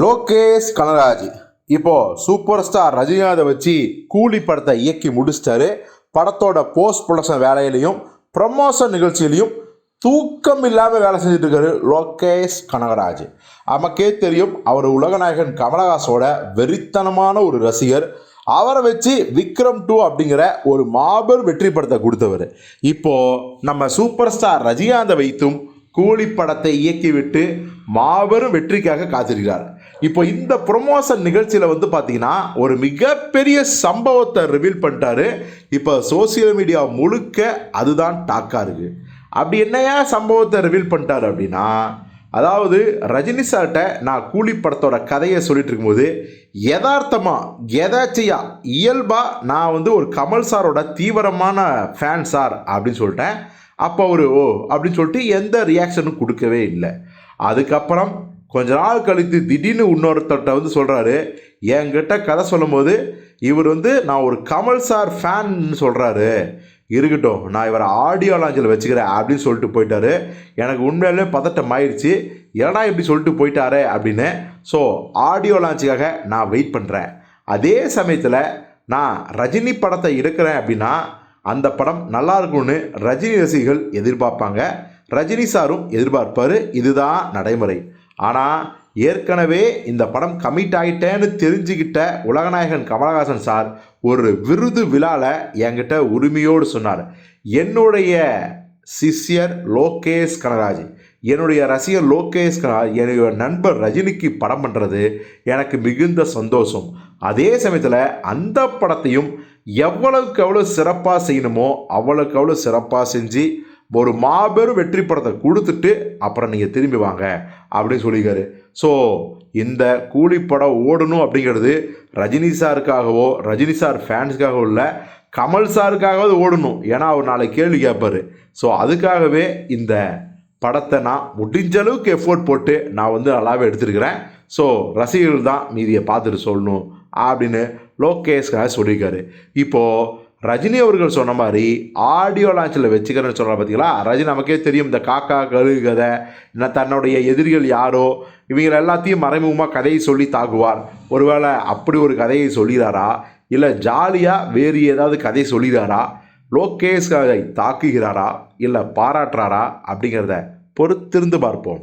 லோகேஷ் கனராஜ். இப்போ super star ரஜினிகாந்தை வச்சு கூலி படத்தை இயக்கி முடிச்சிட்டாரு. படத்தோட போஸ்ட் ப்ரொடக்ஷன் வேலையிலையும் ப்ரமோஷன் நிகழ்ச்சியிலையும் தூக்கம் இல்லாமல் வேலை செஞ்சுட்டு இருக்காரு லோகேஷ் கனகராஜ். நமக்கே தெரியும் அவர் உலகநாயகன் கமலஹாசோட வெறித்தனமான ஒரு ரசிகர். அவரை வச்சு விக்ரம் டூ அப்படிங்கிற ஒரு மாபெரும் வெற்றி படத்தை கொடுத்தவர். இப்போது நம்ம சூப்பர் ஸ்டார் ரஜினிகாந்தை வைத்தும் கூலி படத்தை இயக்கிவிட்டு மாபெரும் வெற்றிக்காக காத்திருக்கிறார். இப்போ இந்த ப்ரொமோஷன் நிகழ்ச்சியில் வந்து பார்த்தீங்கன்னா ஒரு மிகப்பெரிய சம்பவத்தை ரிவீல் பண்ணிட்டாரு. இப்போ சோசியல் மீடியா முழுக்க அதுதான் டாக்காக இருக்குது அப்படி என்னையா சம்பவத்தை ரிவீல் பண்ணிட்டாரு அப்படின்னா அதாவது ரஜினி சார்கிட்ட நான் கூலி படத்தோட கதையை சொல்லிட்டு இருக்கும்போது யதார்த்தமாக எதாச்சியா இயல்பாக நான் வந்து ஒரு கமல் சாரோட தீவிரமான ஃபேன் சார் அப்படின்னு சொல்லிட்டேன். அப்போ அவர் ஓ அப்படின்னு சொல்லிட்டு எந்த ரியாக்ஷனும் கொடுக்கவே இல்லை. அதுக்கப்புறம் கொஞ்ச நாள் கழித்து திடீர்னு இன்னொருத்தர்கிட்ட வந்து சொல்கிறாரு என்கிட்ட கதை சொல்லும்போது இவர் வந்து நான் ஒரு கமல் சார் ஃபேன் சொல்கிறாரு இருக்கட்டும் நான் இவரை ஆடியோ லாஞ்சில் வச்சுக்கிறேன் அப்படின்னு சொல்லிட்டு போயிட்டாரு. எனக்கு உண்மையிலே பதட்டம் ஆயிடுச்சு. ஏன்னா இப்படி சொல்லிட்டு போயிட்டாரே? அப்படின்னு. ஸோ ஆடியோ லாஞ்சுக்காக நான் வெயிட் பண்ணுறேன் அதே சமயத்தில் நான் ரஜினி படத்தை எடுக்கிறேன் அப்படின்னா அந்த படம் நல்லா இருக்கும்னு ரஜினி ரசிகர்கள் எதிர்பார்ப்பாங்க. ரஜினி சாரும் எதிர்பார்ப்பார். இதுதான் நடைமுறை. ஆனால் ஏற்கனவே இந்த படம் கமிட் ஆகிட்டேன்னு தெரிஞ்சுக்கிட்ட உலகநாயகன் கமலஹாசன் சார் ஒரு விருது விழாவில் என்கிட்ட உரிமையோடு சொன்னார். என்னுடைய சிஷ்யர் லோகேஷ் கனராஜ் என்னுடைய ரசிகர் லோகேஷ் என்னுடைய நண்பர் ரஜினிக்கு படம் பண்ணுறது எனக்கு மிகுந்த சந்தோஷம். அதே சமயத்தில் அந்த படத்தையும் எவ்வளவுக்கு எவ்வளோ சிறப்பாக செய்யணுமோ அவ்வளோக்கு அவ்வளோ சிறப்பாக செஞ்சு ஒரு மாபெரும் வெற்றி படத்தை கொடுத்துட்டு அப்புறம் நீங்கள் திரும்பி வாங்க அப்படின்னு சொல்லியிருக்காரு. ஸோ இந்த கூலி படம் ஓடணும் அப்படிங்கிறது ரஜினி சாருக்காகவோ ரஜினி சார் ஃபேன்ஸுக்காகவோ இல்லை கமல் சாருக்காகவது ஓடணும். ஏன்னா அவர் நாளைக்கு கேள்வி கேட்பார். ஸோ அதுக்காகவே இந்த படத்தை நான் முடிஞ்ச அளவுக்கு எஃபோர்ட் போட்டு நான் வந்து நல்லாவே எடுத்திருக்கிறேன். ஸோ ரசிகர்கள் தான் மீதியை பார்த்துட்டு சொல்லணும் அப்படின்னு லோகேஷ்காக சொல்லியிருக்காரு. இப்போது ரஜினி அவர்கள் சொன்ன மாதிரி ஆடியோ லான்ச்சில் வச்சுக்கிறேன்னு சொல்கிறார் பார்த்தீங்களா ரஜினி நமக்கே தெரியும் இந்த காக்கா கழுகு கதை தன்னுடைய எதிரிகள் யாரோ இவங்க எல்லாத்தையும் மறைமுகமாக கதையை சொல்லி தாக்குவார். ஒருவேளை அப்படி ஒரு கதையை சொல்லிடாரா இல்லை ஜாலியாக வேறு ஏதாவது கதை சொல்லிடாரா லோகேஷ்காக தாக்குகிறாரா இல்லை பாராட்டுறாரா அப்படிங்கிறத பொறுத்திருந்து பார்ப்போம்.